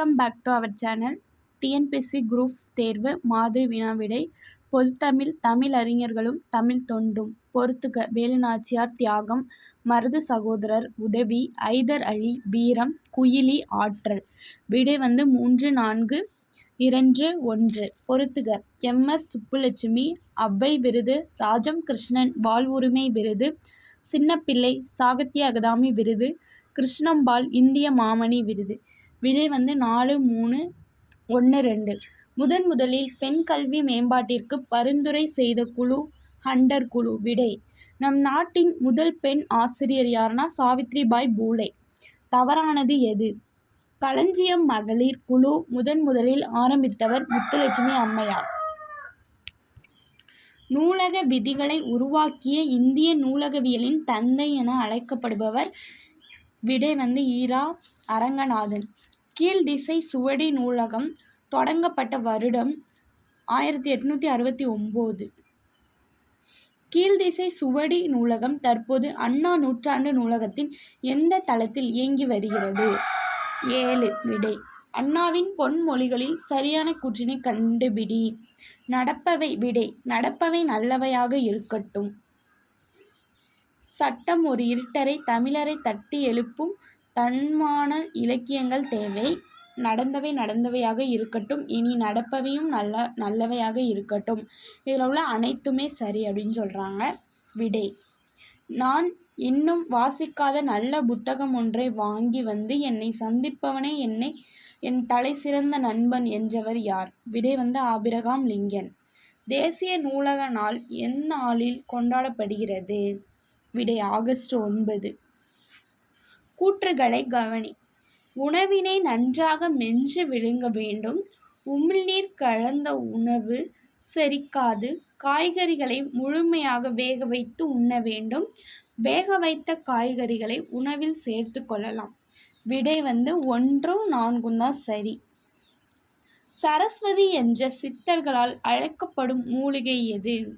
Welcome back to our channel TNPSC group தேர்வு மாதிரி வினாவிடை பொதுத்தமிழ் தமிழ் அறிஞர்களும் தமிழ் தொண்டும் பொறுத்துக வேலுநாச்சியார் தியாகம் மருது சகோதரர் உதவி ஐதர் அலி வீரம் குயிலி ஆற்றல். விடை வந்து மூன்று நான்கு இரண்டு ஒன்று. பொறுத்துக எம்எஸ் சுப்புலட்சுமி அவ்வை விருது ராஜம் கிருஷ்ணன் வாழ்வுரிமை விருது சின்னப்பிள்ளை சாகித்ய அகதாமி விருது கிருஷ்ணம்பாள் இந்திய மாமணி விருது. விடை வந்து நாலு மூணு ஒன்று ரெண்டு. முதன் முதலில் பெண் கல்வி மேம்பாட்டிற்கு பரிந்துரை செய்த குழு ஹண்டர் குழு விடை. நம் நாட்டின் முதல் பெண் ஆசிரியர் யாருன்னா சாவித்ரிபாய் பூலே. தவறானது எது? களஞ்சியம் மகளிர் குழு முதன் முதலில் ஆரம்பித்தவர் முத்துலட்சுமி அம்மையார். நூலக விதிகளை உருவாக்கிய இந்திய நூலகவியலின் தந்தை என அழைக்கப்படுபவர் விடை வந்து ஈரா அரங்கநாதன். கீழ்திசை சுவடி நூலகம் தொடங்கப்பட்ட வருடம் ஆயிரத்தி எட்நூற்றி அறுபத்தி ஒம்பது. கீழ்திசை சுவடி நூலகம் தற்போது அண்ணா நூற்றாண்டு நூலகத்தின் எந்த தளத்தில் இயங்கி வருகிறது? ஏழு. விடை. அண்ணாவின் பொன்மொழிகளில் சரியான கூற்றினை கண்டுபிடி. நடப்பவை. விடை. நடப்பவை நல்லவையாக இருக்கட்டும். சட்டம் ஒரு இருட்டரை தமிழரை தட்டி எழுப்பும் தன்மான இலக்கியங்கள் தேவை. நடந்தவை நடந்தவையாக இருக்கட்டும் இனி நடப்பவையும் நல்ல நல்லவையாக இருக்கட்டும். இதில் உள்ள அனைத்துமே சரி அப்படின்னு சொல்கிறாங்க விடை. நான் இன்னும் வாசிக்காத நல்ல புத்தகம் ஒன்றை வாங்கி வந்து என்னை சந்திப்பவனே என்னை என் தலை சிறந்த நண்பன் என்றவர் யார்? விடை வந்து ஆபிரகாம் லிங்கன். தேசிய நூலக நாள் எந்நாளில் கொண்டாடப்படுகிறது. விடை ஆகஸ்ட் ஒன்பது. கூற்றுகளை கவனி. உணவினை நன்றாக மென்று விழுங்க வேண்டும். உமிழ்நீர் கலந்த உணவு செரிக்காது. காய்கறிகளை முழுமையாக வேக வைத்து உண்ண வேண்டும். வேக வைத்த காய்கறிகளை உணவில் சேர்த்து கொள்ளலாம். விடை வந்து ஒன்றும் நான்கும் தான் சரி. சரஸ்வதி என்ற சித்தர்களால் அழைக்கப்படும் மூலிகை எது?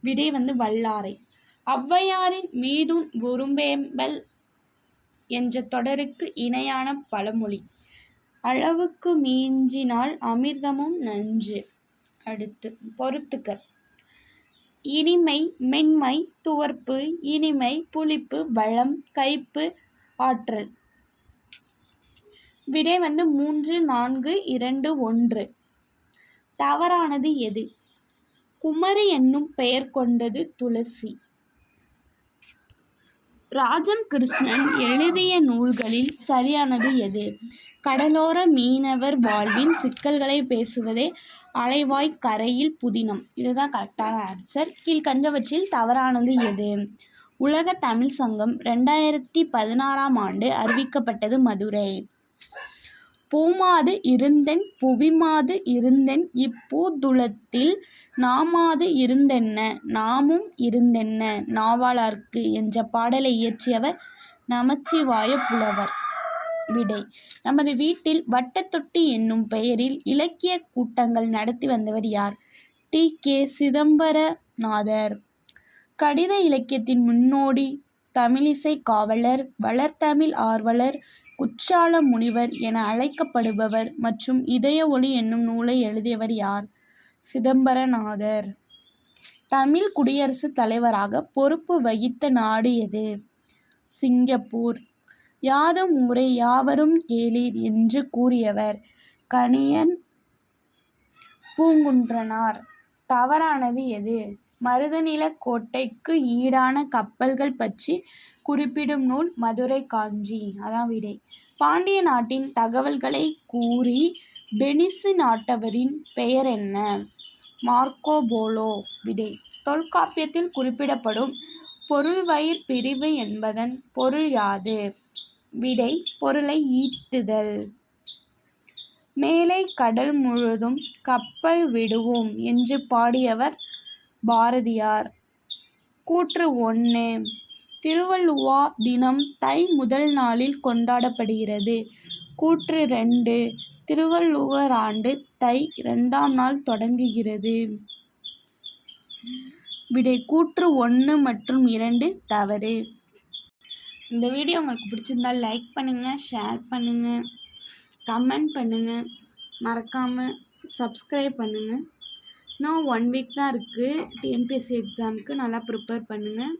விடை வந்து வல்லாரை. ஔவையாரின் மீதும் குறும்பேம்பல் என்ற தொடருக்கு இணையான பழமொழி. அளவுக்கு மீஞ்சினால் அமிர்தமும் நஞ்சு அடுத்து பொறுத்துக்க இனிமை மென்மை துவர்ப்பு இனிமை புளிப்பு வளம் கைப்பு ஆற்றல். விடை வந்து மூன்று நான்கு இரண்டு ஒன்று. தவறானது எது? குமரி என்னும் பெயர் கொண்டது துளசி. ராஜம் கிருஷ்ணன் எழுதிய நூல்களில் சரியானது எது? கடலோர மீனவர் வாழ்வின் சிக்கல்களை பேசுவதே அலைவாய் கரையில் புதினம். இதுதான் கரெக்டான ஆன்சர் கீழ்கண்டவற்றில் தவறானது எது? உலக தமிழ் சங்கம் ரெண்டாயிரத்தி பதினாறாம் ஆண்டு அறிவிக்கப்பட்டது மதுரை. பூமாது இருந்தென் புவிமாது இருந்தென் இப்பூதுலத்தில் நாமாது இருந்தென்ன நாமும் இருந்தென்ன நாவலார்க்கு என்ற பாடலை இயற்றியவர் நமச்சிவாய புலவர். விடை நமது வீட்டில் வட்டத்தொட்டி என்னும் பெயரில் இலக்கிய கூட்டங்கள் நடத்தி வந்தவர் யார்? டி. கே. சிதம்பரநாதர். கடித இலக்கியத்தின் முன்னோடி தமிழிசை காவலர் வளர்தமிழ் ஆர்வலர் குற்றால முனிவர் என அழைக்கப்படுபவர் மற்றும் இதய ஒளி என்னும் நூலை எழுதியவர் யார்? சிதம்பரநாதர். தமிழ் குடியரசுத் தலைவராக பொறுப்பு வகித்த நாடு எது? சிங்கப்பூர். யாதும் ஊரே யாவரும் கேளீர் என்று கூறியவர் கணியன் பூங்குன்றனார். தவறானது எது? மருதநிலக் கோட்டைக்கு ஈடான கப்பல்கள் பற்றி குறிப்பிடும் நூல் மதுரை காஞ்சி. அதான் விடை. பாண்டிய நாட்டின் தகவல்களை கூறி பெனிசு நாட்டவரின் பெயர் என்ன? Marco Polo. விடை. தொல்காப்பியத்தில் குறிப்பிடப்படும் பொருள்வயிர் பிரிவு என்பதன் பொருள் யாது? விடை. பொருளை ஈட்டுதல். மேலை கடல் முழுதும் கப்பல் விடுவோம் என்று பாடியவர் பாரதியார். கூற்று ஒன்று. திருவள்ளுவா தினம் தை முதல் நாளில் கொண்டாடப்படுகிறது. கூற்று ரெண்டு. திருவள்ளுவர் ஆண்டு தை இரண்டாம் நாள் தொடங்குகிறது. விடை கூற்று ஒன்று மற்றும் இரண்டு தவறு. இந்த வீடியோ உங்களுக்கு பிடிச்சிருந்தால் லைக் பண்ணுங்கள் ஷேர் பண்ணுங்கள் கமெண்ட் பண்ணுங்கள் மறக்காமல் சப்ஸ்கிரைப் பண்ணுங்கள் இன்னும் ஒன் வீக் தான் இருக்குது டிஎன்பிஎஸ்சி எக்ஸாமுக்கு நல்லா ப்ரிப்பேர் பண்ணுங்கள்